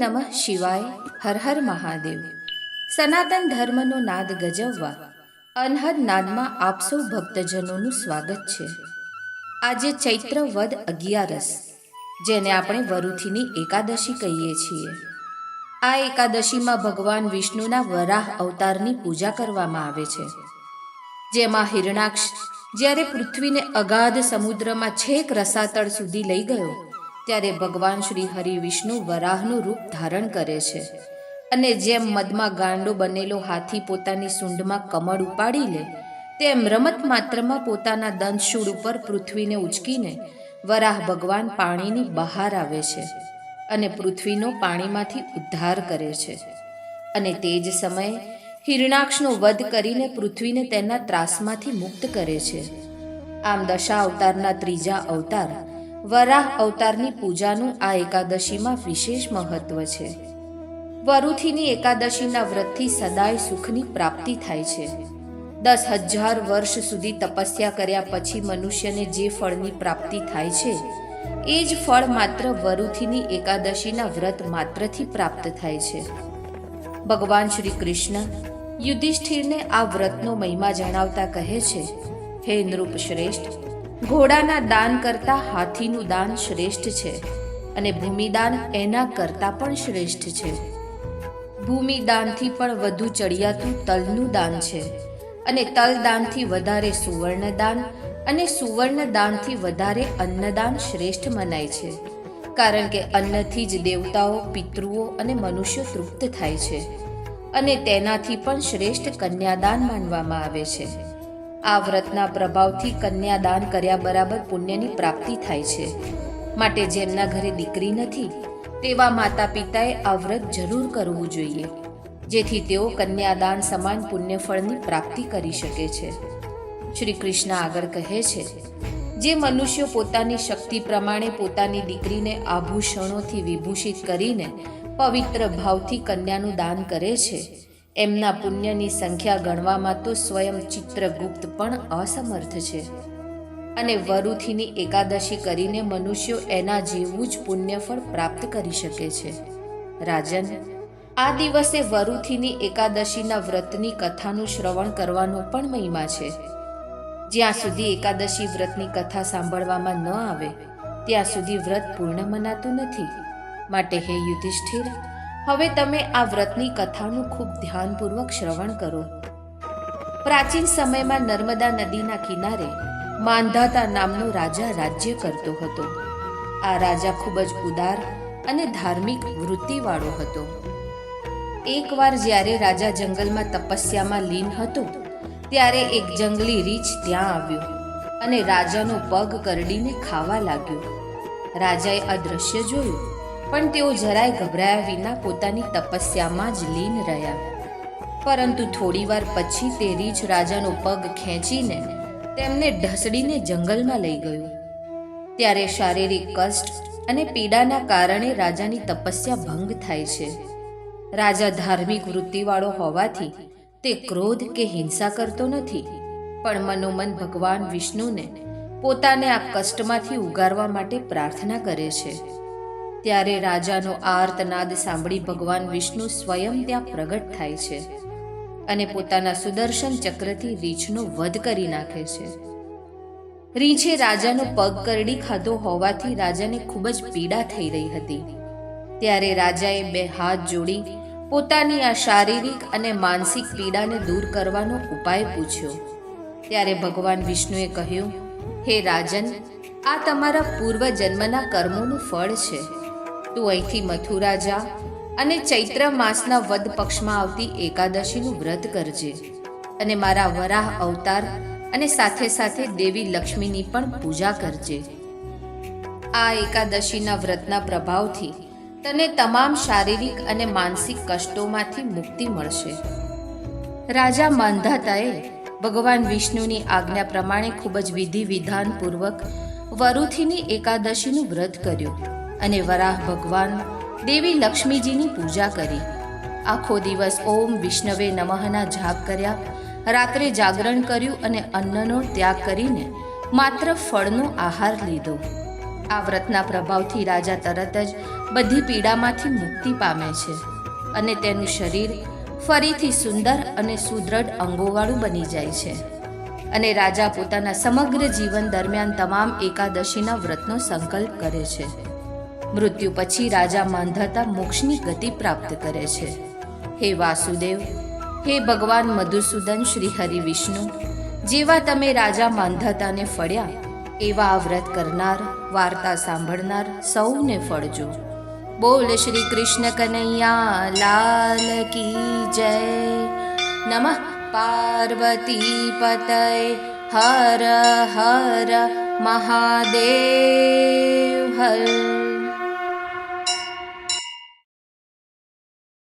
નમઃ શિવાય, હર હર મહાદેવ. સનાતન ધર્મનો નાદ ગજવવા, અનહદ નાદમાં આપ સૌ ભક્તજનોનું સ્વાગત છે. આજે ચૈત્ર વદ અગિયારસ, જેને આપણે વરુથીની એકાદશી કહીએ છીએ. આ એકાદશીમાં ભગવાન વિષ્ણુના વરાહ અવતારની પૂજા કરવામાં આવે છે. જેમાં હિરણાક્ષ જ્યારે પૃથ્વીને અગાધ સમુદ્રમાં છેક રસાતળ સુધી લઈ ગયો ત્યારે ભગવાન શ્રી હરિ વિષ્ણુ વરાહનું રૂપ ધારણ કરે છે. અને જેમ મદમાં ગાંડો બનેલો હાથી પોતાની સૂંઢમાં કમળ ઉપાડી લે, તેમ રમત માત્રમાં પોતાના દંતશૂળ ઉપર પૃથ્વીને ઉચકીને વરાહ ભગવાન પાણીની બહાર આવે છે અને પૃથ્વીનો પાણીમાંથી ઉદ્ધાર કરે છે. અને તે જ સમયે હિરણાક્ષનો વધ કરીને પૃથ્વીને તેના ત્રાસમાંથી મુક્ત કરે છે. આમ દશા અવતારના ત્રીજા અવતાર વરાહ અવતારની પૂજાનું આ એકાદશીમાં વિશેષ મહત્વ છે. વરુથીની એકાદશીના વ્રતથી સદાય સુખની પ્રાપ્તિ થાય છે. દસ હજાર વર્ષ સુધી તપસ્યા કર્યા પછી મનુષ્યને જે ફળની પ્રાપ્તિ થાય છે, એ જ ફળ માત્ર વરુથીની એકાદશીના વ્રત માત્રથી પ્રાપ્ત થાય છે. ભગવાન શ્રી કૃષ્ણ યુધિષ્ઠિરને આ વ્રતનો મહિમા જણાવતા કહે છે, હે નૃપ શ્રેષ્ઠ ઘોડાના દાન કરતાં હાથીનું દાન શ્રેષ્ઠ છે અને ભૂમિદાન એના કરતાં પણ શ્રેષ્ઠ છે. ભૂમિદાનથી પણ વધુ ચડિયાતું તલનું દાન છે અને તલદાનથી વધારે સુવર્ણદાન અને સુવર્ણદાનથી વધારે અન્નદાન શ્રેષ્ઠ મનાય છે, કારણ કે અન્નથી જ દેવતાઓ, પિતૃઓ અને મનુષ્યો તૃપ્ત થાય છે અને તેનાથી પણ શ્રેષ્ઠ કન્યાદાન માનવામાં આવે છે. આ વ્રતના પ્રભાવથી કન્યાદાન કર્યા બરાબર પુણ્યની પ્રાપ્તિ થાય છે. માટે જેમના ઘરે દીકરી નથી, તેવા માતા પિતાએ આ વ્રત જરૂર કરવું જોઈએ, જેથી તેઓ કન્યાદાન સમાન પુણ્યફળની પ્રાપ્તિ કરી શકે છે. શ્રી કૃષ્ણ આગળ કહે છે, જે મનુષ્યો પોતાની શક્તિ પ્રમાણે પોતાની દીકરીને આભૂષણોથી વિભૂષિત કરીને પવિત્ર ભાવથી કન્યાનું દાન કરે છે એમના પુણ્યની સંખ્યા ગણવામાં તો સ્વયં ચિત્રગુપ્ત પણ અસમર્થ છે. અને વરુથીની એકાદશી કરીને મનુષ્યો એના જેવું જ પુણ્યફળ પ્રાપ્ત કરી શકે છે. રાજન, આ દિવસે વરુથીની એકાદશીના વ્રતની કથાનું શ્રવણ કરવાનો પણ મહિમા છે. જ્યાં સુધી એકાદશી વ્રતની કથા સાંભળવામાં ન આવે, ત્યાં સુધી વ્રત પૂર્ણ મનાતું નથી. માટે હે યુધિષ્ઠિર હવે તમે આ વ્રતની કથાનું ખૂબ ધ્યાનપૂર્વક શ્રવણ કરો. પ્રાચીન સમયમાં નર્મદા નદીના કિનારે માંધાતા નામનો રાજા રાજ્ય કરતો હતો. આ રાજા ખૂબ જ ઉદાર અને ધાર્મિક વૃત્તિવાળો હતો. એકવાર જ્યારે રાજા જંગલમાં તપસ્યામાં લીન હતો, ત્યારે એક જંગલી રીછ ત્યાં આવ્યો અને રાજાનો પગ કરડીને ખાવા લાગ્યો. રાજાએ અદ્રશ્ય જોયું પણ તેઓ જરાય ગભરાયા વિના પોતાની તપસ્યામાં જ લીન રહ્યા. પરંતુ થોડીવાર પછી તે રીછ રાજાનો પગ ખેંચીને તેમને ઢસડીને જંગલમાં લઈ ગયું. ત્યારે શારીરિક કષ્ટ અને પીડાના કારણે રાજાની તપસ્યા ભંગ થાય છે. રાજા ધાર્મિક વૃત્તિવાળો હોવાથી તે ક્રોધ કે હિંસા કરતો નથી, પણ મનોમન ભગવાન વિષ્ણુને પોતાને આ કષ્ટમાંથી ઉગારવા માટે પ્રાર્થના કરે છે. ત્યારે રાજાનો આર્તનાદ સાંભળી ભગવાન વિષ્ણુ સ્વયં ત્યાં પ્રગટ થાય છે અને પોતાના સુદર્શન ચક્રથી રીંછનો વધ કરી નાખે છે. રીંછે રાજાનો પગ કરડી ખાધો હોવાથી રાજાને ખૂબ જ પીડા થઈ રહી હતી. ત્યારે રાજાએ બે હાથ જોડી પોતાની આ શારીરિક અને માનસિક પીડાને દૂર કરવાનો ઉપાય પૂછ્યો. ત્યારે ભગવાન વિષ્ણુએ કહ્યું, હે રાજન, આ તમારા પૂર્વ જન્મના કર્મોનું ફળ છે. તું અહીંથી મથુરા જા અને ચૈત્ર માસના વદ પક્ષમાં આવતી એકાદશીનું વ્રત કરજે. અને મારા વરાહ અવતાર અને સાથે સાથે દેવી લક્ષ્મીની પણ પૂજા કરજે. આ એકાદશીના વ્રતના પ્રભાવથી તને તમામ શારીરિક અને માનસિક કષ્ટોમાંથી મુક્તિ મળશે. રાજા માંધાતાએ ભગવાન વિષ્ણુની આજ્ઞા પ્રમાણે ખૂબ જ વિધિ વિધાનપૂર્વક વરુથીની એકાદશીનું વ્રત કર્યું. અને વરાહ ભગવાન દેવી લક્ષ્મીજીની પૂજા કરી. આખો દિવસ ઓમ વિષ્ણવે નમઃના જાપ કર્યા. રાત્રે જાગરણ કર્યું અને અન્નનો ત્યાગ કરીને માત્ર ફળનો આહાર લીધો. આ વ્રતના પ્રભાવથી રાજા તરત જ બધી પીડામાંથી મુક્તિ પામે છે અને તેનું શરીર ફરીથી સુંદર અને સુદૃઢ અંગોવાળું બની જાય છે. અને રાજા પોતાના સમગ્ર જીવન દરમિયાન તમામ એકાદશીના વ્રતનો સંકલ્પ કરે છે. મૃત્યુ પછી રાજા માંધાતા મોક્ષની ગતિ પ્રાપ્ત કરે છે. હે વાસુદેવ, હે ભગવાન મધુસૂદન શ્રી હરિ વિષ્ણુ જેવા તમે રાજા માંધાતાને ફળ્યા, એવા આ વ્રત કરનાર, વાર્તા સાંભળનાર સૌને ફળજો. બોલ શ્રી કૃષ્ણ કનૈયા, લાલ કી જય. નમઃ. પાર્વતી પતય, હર હર મહાદેવ હર.